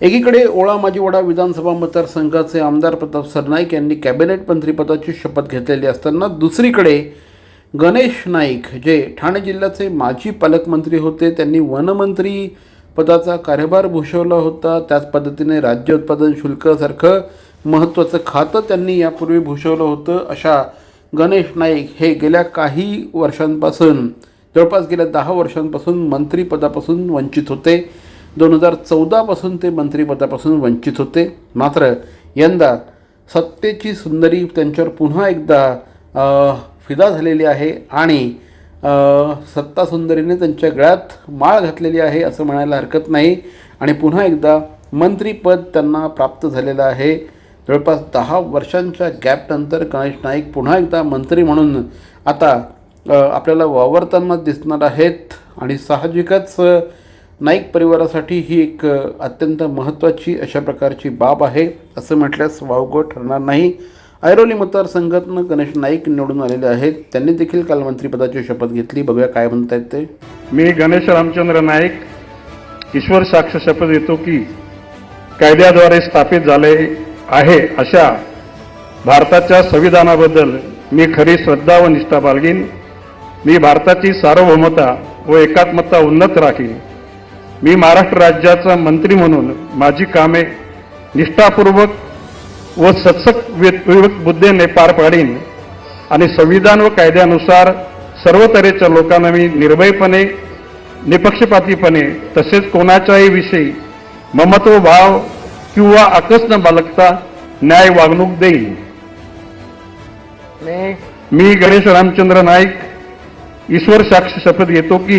एकीकडे ओळा माजीवडा विधानसभा मतदारसंघाचे आमदार प्रताप सरनाईक यांनी कॅबिनेट मंत्रीपदाची शपथ घेतलेली असताना दुसरीकडे गणेश नाईक जे ठाणे जिल्ह्याचे माजी पालकमंत्री होते त्यांनी वनमंत्री पदाचा कार्यभार भूषवला होता. त्याच पद्धतीने राज्य उत्पादन शुल्कासारखं महत्त्वाचं खातं त्यांनी यापूर्वी भूषवलं होतं. अशा गणेश नाईक हे गेल्या काही वर्षांपासून जवळपास गेल्या दहा वर्षांपासून मंत्रिपदापासून वंचित होते. दोन हजार चौदापासून ते मंत्रिपदापासून वंचित होते. मात्र यंदा सत्तेची सुंदरी त्यांच्यावर पुन्हा एकदा फिदा झालेली आहे आणि सत्ता सुंदरीने त्यांच्या गळ्यात माळ घातलेली आहे असं म्हणायला हरकत नाही आणि पुन्हा एकदा मंत्रीपद त्यांना प्राप्त झालेलं आहे. जवळपास दहा वर्षांच्या गॅपनंतर गणेश नाईक पुन्हा एकदा मंत्री म्हणून आता आपल्याला वावरताना दिसणार आहेत आणि साहजिकच नाईक परिवारासाठी ही एक अत्यंत महत्त्वाची अशा प्रकारची बाब आहे असं म्हटल्यास वावगं ठरणार नाही. ऐरोली मतदारसंघातनं गणेश नाईक निवडून आलेले आहेत. त्यांनी देखील काल मंत्रिपदाची शपथ घेतली. बघूया काय म्हणतायत ते. मी गणेश रामचंद्र नाईक ईश्वर साक्ष शपथ घेतो की कायद्याद्वारे स्थापित झाले आहे अशा भारताच्या संविधानाबद्दल मी खरी श्रद्धा व निष्ठा बाळगीन. मी भारताची सार्वभौमता व एकात्मता उन्नत राखीन. मी महाराष्ट्र राज्याचा मंत्री म्हणून माझी कामे निष्ठापूर्वक व सत्सक बुद्धीने पार पाडीन आणि संविधान व कायद्यानुसार सर्व तऱ्हेच्या लोकांना मी निर्भयपणे निपक्षपातीपणे तसेच कोणाच्याही विषयी ममत्व भाव किंवा आकस न बाळगता न्याय वागणूक देईन. मी मी गणेश रामचंद्र नाईक ईश्वर साक्ष शपथ घेतो की